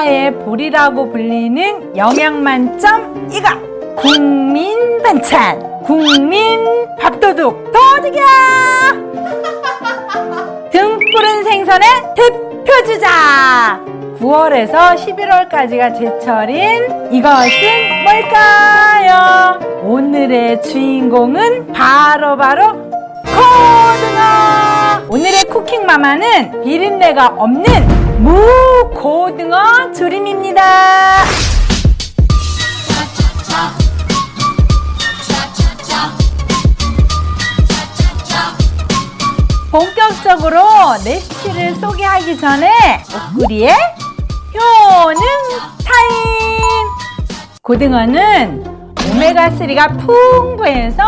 나라의 볼이라고 불리는 영양 만점 이거 국민 반찬 국민 밥도둑 도둑이야 등 푸른 생선의 대표 주자 9월에서 11월까지가 제철인 이것은 뭘까요? 오늘의 주인공은 바로바로 고등어! 오늘의 쿠킹 마마는 비린내가 없는 무 고등어 조림입니다. 본격적으로 레시피를 소개하기 전에 옷구리의 효능 타임! 고등어는 오메가3가 풍부해서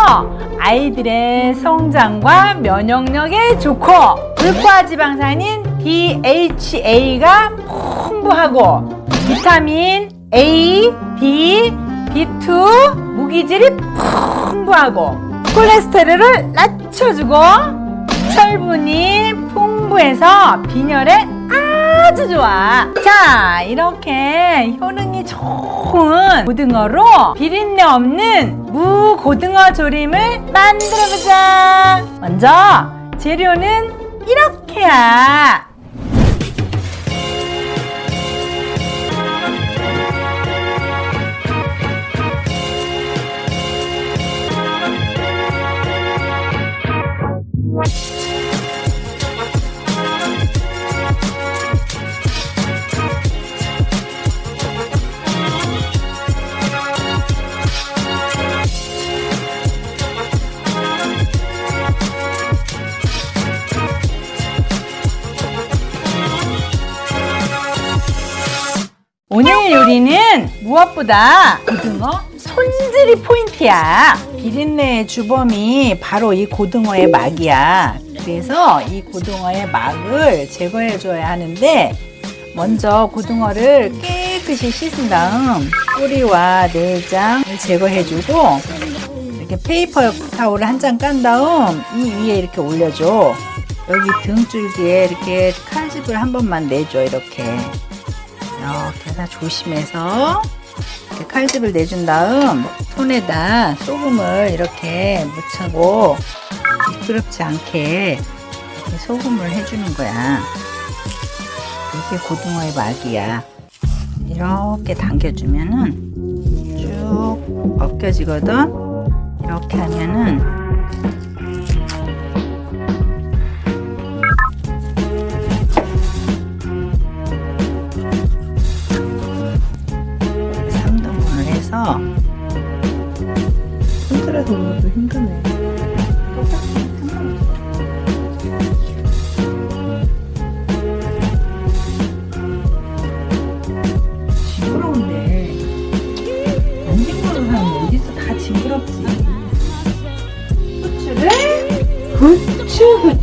아이들의 성장과 면역력에 좋고 불포화 지방산인 DHA가 풍부하고 비타민 A, D, B2, 무기질이 풍부하고 콜레스테롤을 낮춰주고 철분이 풍부해서 빈혈에 아주 좋아. 자, 이렇게 효능이 좋은 고등어로 비린내 없는 무고등어 조림을 만들어보자. 먼저 재료는 이렇게야. 오늘 요리는 무엇보다 고등어 손질이 포인트야. 비린내의 주범이 바로 이 고등어의 막이야. 그래서 이 고등어의 막을 제거해 줘야 하는데 먼저 고등어를 깨끗이 씻은 다음 꼬리와 내장을 제거해 주고 이렇게 페이퍼 타올을 한 장 깐 다음 이 위에 이렇게 올려줘. 여기 등줄기에 이렇게 칼집을 한 번만 내줘 이렇게. 이렇게 해서 조심해서 이렇게 칼집을 내준 다음 손에다 소금을 이렇게 묻히고 미끄럽지 않게 소금을 해주는 거야. 이게 고등어의 막이야. 이렇게 당겨주면은 쭉 벗겨지거든. 이렇게 하면은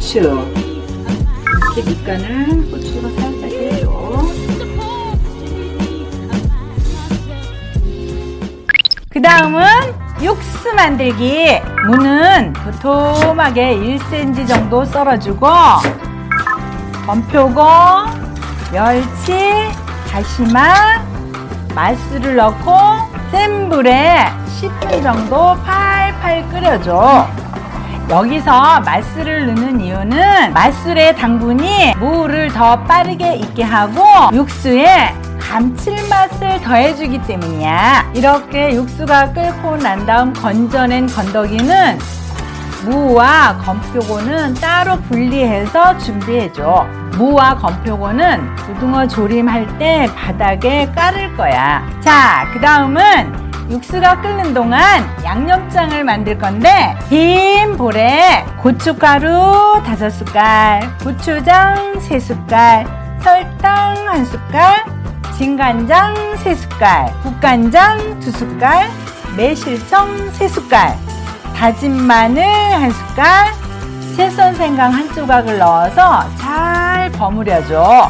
후추 이렇게 밑간을 후추로 살짝 해줘 그 다음은 육수 만들기. 무는 도톰하게 1cm 정도 썰어주고 건표고 멸치 다시마 맛술을 넣고 센 불에 10분 정도 팔팔 끓여줘. 여기서 맛술을 넣는 이유는 맛술의 당분이 무를 더 빠르게 익게 하고 육수에 감칠맛을 더해주기 때문이야. 이렇게 육수가 끓고 난 다음 건져낸 건더기는 무와 건표고는 따로 분리해서 준비해줘. 무와 건표고는 고등어 조림할 때 바닥에 깔을 거야. 자, 그 다음은 육수가 끓는 동안 양념장을 만들 건데 빈 볼에 고춧가루 다섯 숟갈, 고추장 세 숟갈, 설탕 한 숟갈, 진간장 세 숟갈, 국간장 두 숟갈, 매실청 세 숟갈, 다진 마늘 한 숟갈, 채썬 생강 한 조각을 넣어서 잘 버무려줘.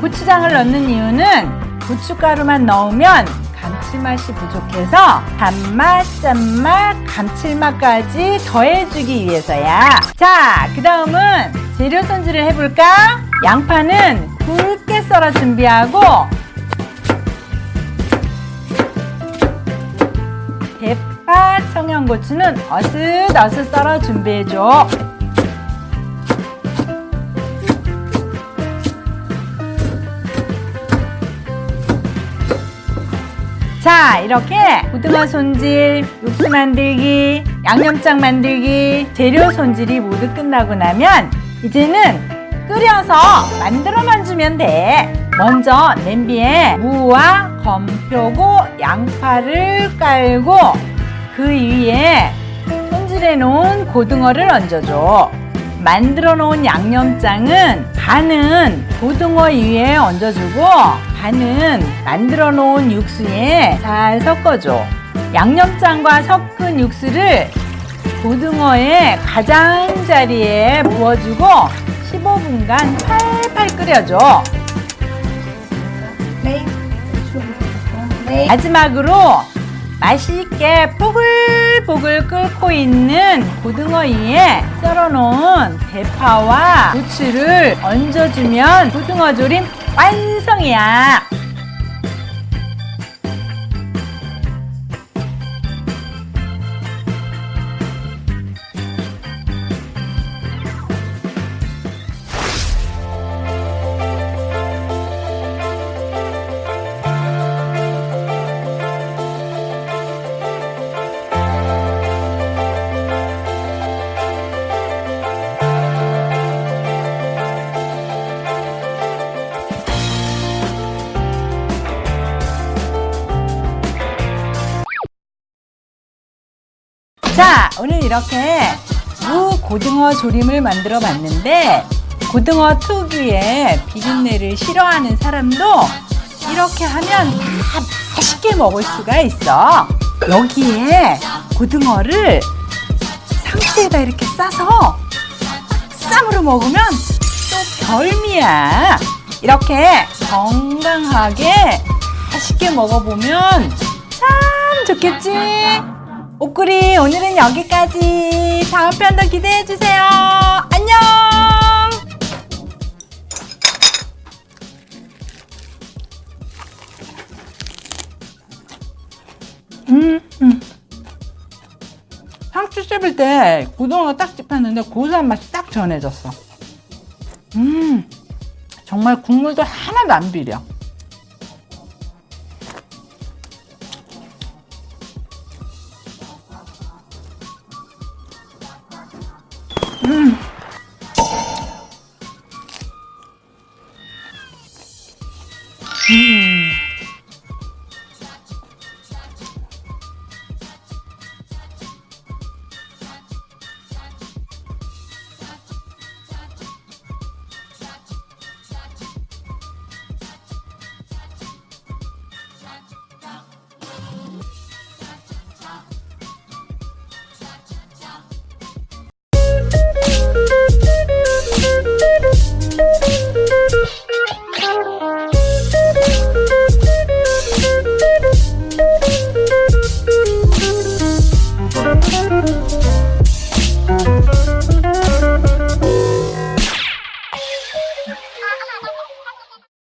고추장을 넣는 이유는 고춧가루만 넣으면 감칠맛이 부족해서 단맛, 짠맛, 감칠맛까지 더해주기 위해서야. 자, 그 다음은 재료 손질을 해볼까? 양파는 굵게 썰어 준비하고 대파, 청양고추는 어슷어슷 썰어 준비해줘. 자, 이렇게 고등어 손질, 육수 만들기, 양념장 만들기, 재료 손질이 모두 끝나고 나면 이제는 끓여서 만들어만 주면 돼. 먼저 냄비에 무와 건표고 양파를 깔고 그 위에 손질해 놓은 고등어를 얹어줘. 만들어 놓은 양념장은 반은 고등어 위에 얹어주고 반은 만들어 놓은 육수에 잘 섞어줘. 양념장과 섞은 육수를 고등어의 가장자리에 부어주고 15분간 팔팔 끓여줘. 네. 네. 마지막으로 맛있게 보글보글 끓고 있는 고등어 위에 썰어놓은 대파와 고추를 얹어주면 고등어 조림 완성이 오늘 이렇게 무 고등어 조림을 만들어 봤는데 고등어 특유의 비린내를 싫어하는 사람도 이렇게 하면 다 맛있게 먹을 수가 있어. 여기에 고등어를 상추에다 이렇게 싸서 쌈으로 먹으면 또 별미야. 이렇게 건강하게 맛있게 먹어보면 참 좋겠지? 옷구리 오늘은 여기까지. 다음 편도 기대해 주세요. 안녕. 음, 음. 상추 씹을 때 고등어가 딱 씹혔는데 고소한 맛이 딱 전해졌어. 음, 정말 국물도 하나도 안 비려. 음.